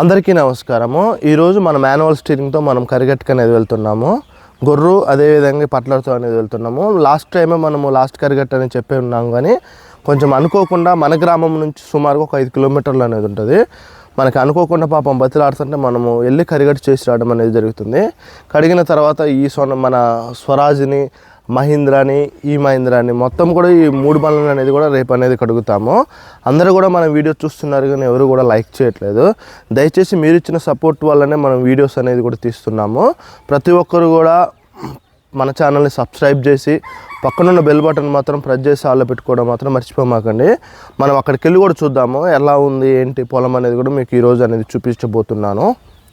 అందరికీ నమస్కారము. ఈరోజు మన మాన్యువల్ స్టీరింగ్తో మనం కరిగట్టుకు అనేది వెళ్తున్నాము. గొర్రు అదేవిధంగా పట్లతో అనేది వెళ్తున్నాము. లాస్ట్ టైమే మనము లాస్ట్ కరిగట్టు అని చెప్పి ఉన్నాం కానీ కొంచెం అనుకోకుండా మన గ్రామం నుంచి సుమారుగా ఒక ఐదు కిలోమీటర్లు అనేది ఉంటుంది. మనకి అనుకోకుండా పాపం బతిలాడుతుంటే మనము వెళ్ళి కరిగట్టు చేసి రావడం అనేది జరుగుతుంది. కడిగిన తర్వాత ఈ సొన మన స్వరాజ్ని మహీంద్రాని ఈ మహీంద్రాని మొత్తం కూడా ఈ మూడు బండ్లు అనేది కూడా రేపు అనేది కడుగుతాము. అందరూ కూడా మన వీడియో చూస్తున్నారు కానీ ఎవరు కూడా లైక్ చేయట్లేదు. దయచేసి మీరు ఇచ్చిన సపోర్ట్ వల్లనే మనం వీడియోస్ అనేది కూడా తీస్తున్నాము. ప్రతి ఒక్కరు కూడా మన ఛానల్ని సబ్స్క్రైబ్ చేసి పక్కనున్న బెల్ బటన్ మాత్రం ప్రెస్ చేసి ఆల్లో పెట్టుకోవడం మాత్రం మర్చిపోమాకండి. మనం అక్కడికి వెళ్ళి కూడా చూద్దాము ఎలా ఉంది ఏంటి పొలం అనేది కూడా మీకు ఈరోజు అనేది చూపించబోతున్నాను.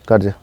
కర్జీ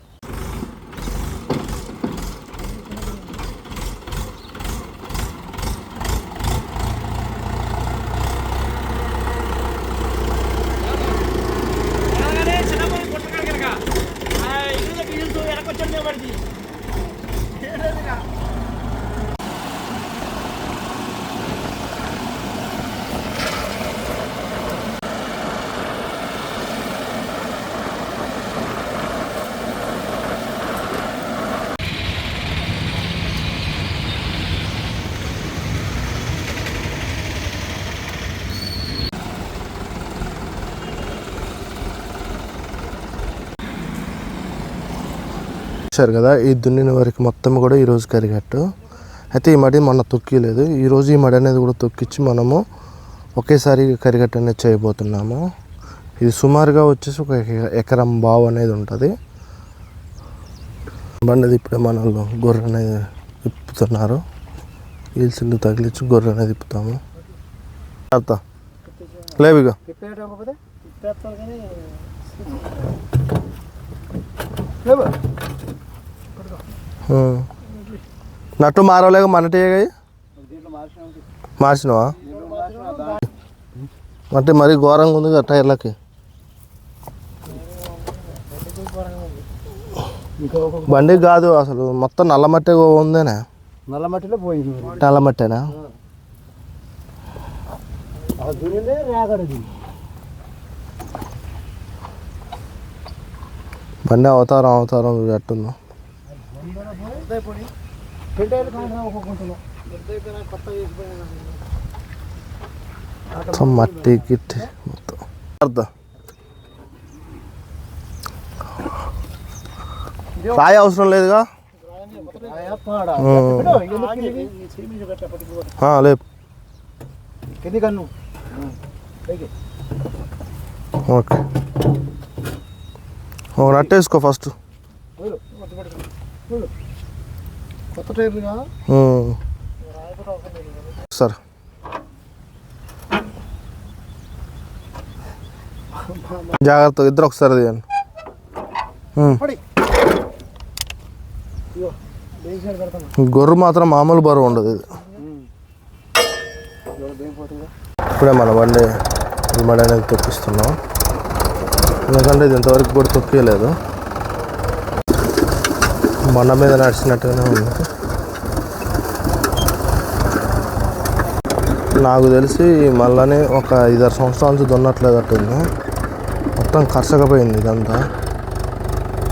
చూశారు కదా ఈ దున్నిన వరకు మొత్తం కూడా ఈరోజు కరిగట్టు. అయితే ఈ మడి మొన్న తొక్కిలేదు. ఈరోజు ఈ మడి అనేది కూడా తొక్కిచ్చి మనము ఒకేసారి కరిగట్టు అనేది చేయబోతున్నాము. ఇది సుమారుగా వచ్చేసి ఒక ఎక- ఎకరం బావు అనేది ఉంటుంది. బండి ఇప్పుడే మన గొర్రె అనేది ఇప్పుతున్నారు ఈల్సిల్లు తగిలించి గొర్రె అనేది ఇప్పుతాము అర్థం లేవిగా ఇక నట్టు మారవలేక దీంట్లో మార్చిన మార్చినవా అంటే మరీ ఘోరంగా ఉంది కదా టైర్లకి బండి కాదు అసలు మొత్తం నల్లమట్టి ఉందేనా నల్ల మట్టిలో పోయింది నల్లమట్టేనా బండి అవతారం అవతారం వేసిపోయినా మొత్తం మట్టి గిట్టి మొత్తం. అర్థం. రాయి అవసరం లేదుగా? పైకి ఓకే. ఒక నట్టు వేసుకో ఫస్ట్. సార్. జాగ్రత్త ఇద్దరు ఒకసారి తీయండి. గొర్రె మాత్రం మామూలు బరువు ఉండదు ఇది. ఇప్పుడే మన బండి ఈ మడి అనేది తొక్కిస్తున్నాం ఎందుకంటే ఇది ఇంతవరకు కూడా తొక్కేయలేదు. బండ మీద నడిచినట్టుగానే ఉంది. నాకు తెలిసి మళ్ళీ ఒక ఐదారు సంవత్సరాల నుంచి దున్నట్లేదు అట్టుంది మొత్తం కరసకపోయింది ఇదంతా.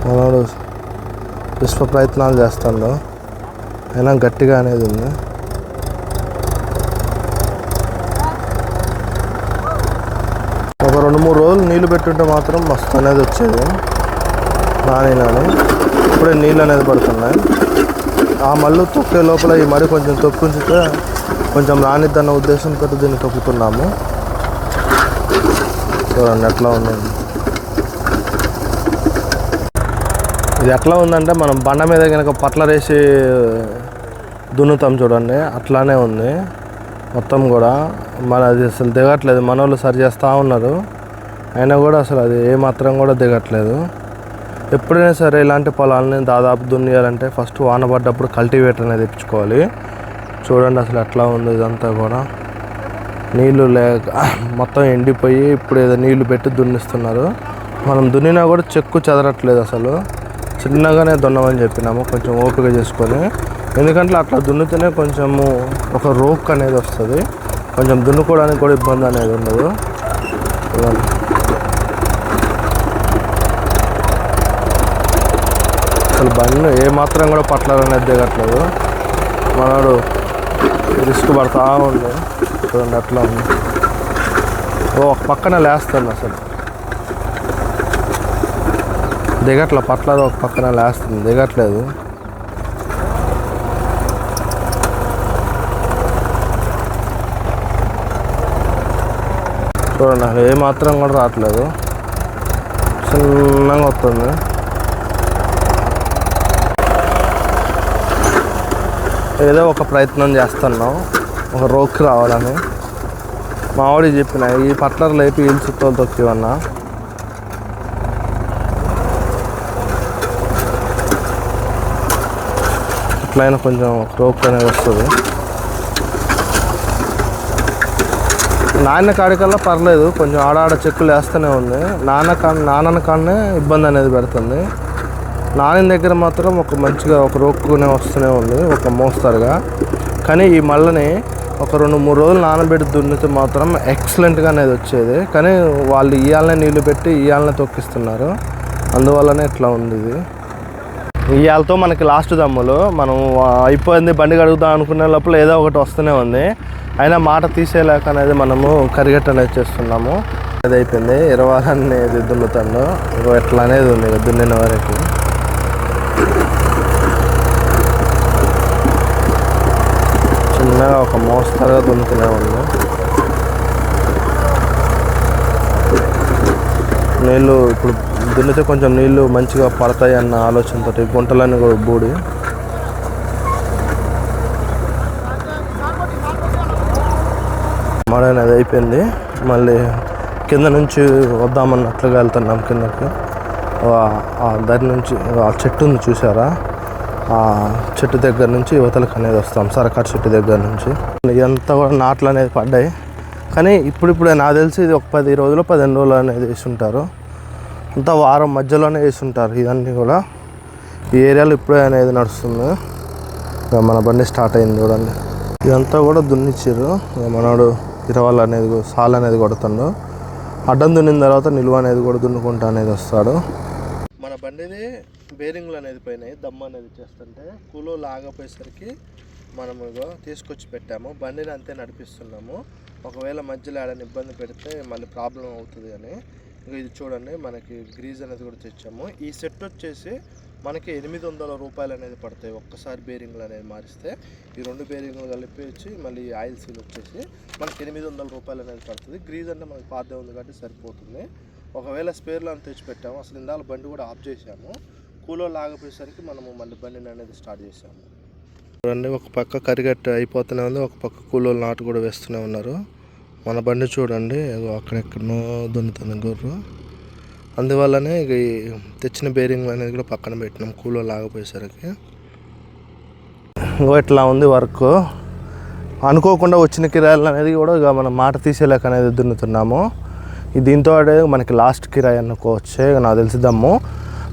మనోడు విశ్వ ప్రయత్నాలు చేస్తాడు. అయినా గట్టిగా అనేది ఉంది ఒక రెండు నీళ్ళు పెట్టుంటే మాత్రం మస్తు అనేది వచ్చేది. నానేలానే ఇప్పుడే నీళ్ళు అనేది పడుతున్నాయి. ఆ మళ్ళు తొక్కే లోపల ఈ మడి కొంచెం తొక్కుంచితే కొంచెం రానిద్దన్న ఉద్దేశంతో దీన్ని తొక్కుతున్నాము. చూడండి ఎట్లా ఉంది. ఇది ఎట్లా ఉందంటే మనం బండ మీద కనుక పట్ల వేసి దున్నుతాం చూడండి. అట్లానే ఉంది. మొత్తం కూడా మన అది అసలు దిగట్లేదు. మన వాళ్ళు సరి చేస్తూ ఉన్నారు. అయినా కూడా అసలు అది ఏ మాత్రం కూడా దిగట్లేదు. ఎప్పుడైనా సరే ఇలాంటి పొలాలని దాదాపు దున్నియాలంటే ఫస్ట్ వాన పడ్డప్పుడు కల్టివేటర్ అనేది తెప్పించుకోవాలి చూడండి అసలు ఎట్లా ఉంది ఇదంతా కూడా. నీళ్ళు లేక మొత్తం ఎండిపోయి ఇప్పుడు ఏదో నీళ్ళు పెట్టి దున్నిస్తున్నారు. మనం దున్నినా కూడా చెక్కు చెదరట్లేదు అసలు. చిన్నగానే దున్నమని చెప్పినాము కొంచెం ఓపిక చేసుకొని. ఎందుకంటే అట్లా దున్నితేనే కొంచెము ఒక రోక్ అనేది వస్తుంది. కొంచెం దున్నుకోవడానికి కూడా ఇబ్బంది అనేది ఉండదు. అసలు బండి ఏ మాత్రం కూడా పట్టాలనేది దిగట్లేదు. మనడు రిస్క్ పడతా ఉంది. చూడండి అట్లా ఉంది. ఓ ఒక పక్కన లేస్తుంది అసలు. దిగట్ల పట్టలేదు ఒక పక్కన లేస్తుంది. దిగట్లేదు. చూడండి అసలు ఏ మాత్రం కూడా రావట్లేదు. చిన్నగా వస్తుంది. ఏదో ఒక ప్రయత్నం చేస్తున్నాం. ఒక రోక్ రావాలని. మా వాడికి చెప్పిన ఈ పట్లర్ లేపి ఇల్లు చుట్టాలు తొక్కివన్నా ఎట్లయినా కొంచెం రోక్ అనేది వస్తుంది. నాన్న కాడికల్లా పర్లేదు కొంచెం ఆడాడ చెక్కులు వేస్తూనే ఉంది. నాన్న కా నాన్న కాడనే ఇబ్బంది అనేది పెడుతుంది. నాని దగ్గర మాత్రం ఒక మంచిగా ఒక రోక్కునే వస్తూనే ఉంది ఒక మోస్తరుగా. కానీ ఈ మళ్ళని ఒక రెండు మూడు రోజులు నానబెట్టి దున్నితే మాత్రం ఎక్సలెంట్గా అనేది వచ్చేది. కానీ వాళ్ళు ఇయాలనే నీళ్ళు పెట్టి ఇయాలనే తొక్కిస్తున్నారు. అందువల్లనే ఇట్లా ఉంది ఇది. ఇవాళతో మనకి లాస్ట్ దమ్ములు. మనం అయిపోయింది బండి కడుగుదాం అనుకునే లోపల ఏదో ఒకటి వస్తూనే ఉంది. అయినా మాట తీసేయలేక అనేది మనము కరిగట్ట అనేది చేస్తున్నాము. అది అయిపోయింది. ఇరవై అనేది దున్నుతాను. ఇగో ఎట్లా అనేది ఉంది దున్నిన వరకు. చిన్నగా ఒక మోస్తరుగా దున్నుతూనే ఉంది నీళ్ళు ఇప్పుడు దున్నితే కొంచెం నీళ్ళు మంచిగా పడతాయి అన్న ఆలోచనతో గుంటలన్నీ కూడా బూడి. మడ అనేది అయిపోయింది. మళ్ళీ కింద నుంచి వద్దామన్నట్లుగా వెళ్తున్నాం కిందకి. ఆ- దారి నుంచి ఆ చెట్టు ఉంది చూసారా ఆ చెట్టు దగ్గర నుంచి యువతలకు అనేది వస్తాం సరకారు చెట్టు దగ్గర నుంచి. ఇదంతా కూడా నాట్లు అనేది పడ్డాయి. కానీ ఇప్పుడిప్పుడే నాకు తెలిసి ఇది ఒక పది రోజులు పదిహేను రోజులు అనేది వేసి ఉంటారు అంతా వారం మధ్యలోనే వేసి ఉంటారు ఇవన్నీ కూడా. ఈ ఏరియాలో ఇప్పుడే అనేది నడుస్తుంది. మన బండి స్టార్ట్ అయింది చూడండి. ఇదంతా కూడా దున్నిచ్చారు ఇక మనోడు ఇరవాళ్ళు అనేది సాల్ అనేది కొడుతుండు. అడ్డం దున్నిన తర్వాత నిలువ అనేది కూడా దున్నుకుంటా అనేది వస్తాడు. బండిది బేరింగ్లు అనేది పోయినాయి. దమ్మ అనేది చేస్తుంటే కూలో లాగపోయేసరికి మనము తీసుకొచ్చి పెట్టాము. బండిని అంతే నడిపిస్తున్నాము. ఒకవేళ మధ్యలో ఆడని ఇబ్బంది పెడితే మళ్ళీ ప్రాబ్లం అవుతుంది అని. ఇది చూడండి మనకి గ్రీజ్ అనేది కూడా తెచ్చాము. ఈ సెట్ వచ్చేసి మనకి ఎనిమిది వందల రూపాయలు అనేది పడతాయి ఒక్కసారి బేరింగ్లు అనేది మారిస్తే. ఈ రెండు బేరింగ్లు కలిపి వచ్చి మళ్ళీ ఆయిల్ సీల్ వచ్చేసి మనకి ఎనిమిది వందల రూపాయలు అనేది పడుతుంది. గ్రీజ్ అంటే మనకి పాత ఉంది కాబట్టి సరిపోతుంది. ఒకవేళ స్పేర్లో అని తెచ్చి పెట్టాము అసలు ఇందాక బండి కూడా ఆఫ్ చేసాము కూలో లాగపోయేసరికి మనము మళ్ళీ బండిని అనేది స్టార్ట్ చేసాము చూడండి ఒక పక్క కరిగట్ట అయిపోతూనే ఉంది ఒక పక్క కూలోలు నాటు కూడా వేస్తూనే ఉన్నారు. మన బండి చూడండి అక్కడెక్కడనో దున్నుతుంది గుర్రు. అందువల్లనే ఇక తెచ్చిన బేరింగ్ అనేది కూడా పక్కన పెట్టినాం కూలో లాగపోయేసరికి. ఇంకో ఇట్లా ఉంది వర్క్? అనుకోకుండా వచ్చిన కిరాయిలు అనేది కూడా ఇక మనం మాట తీసేలేక అనేది దున్నుతున్నాము. దీంతో మనకి లాస్ట్ కిరాయి అనుకోవచ్చే నాకు తెలిసిద్దాము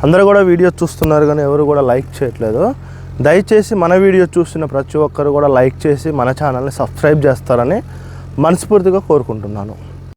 అందరూ కూడా వీడియో చూస్తున్నారు కానీ ఎవరు కూడా లైక్ చేయట్లేదు. దయచేసి మన వీడియో చూస్తున్న ప్రతి ఒక్కరు కూడా లైక్ చేసి మన ఛానల్ని సబ్స్క్రైబ్ చేస్తారని మనస్ఫూర్తిగా కోరుకుంటున్నాను.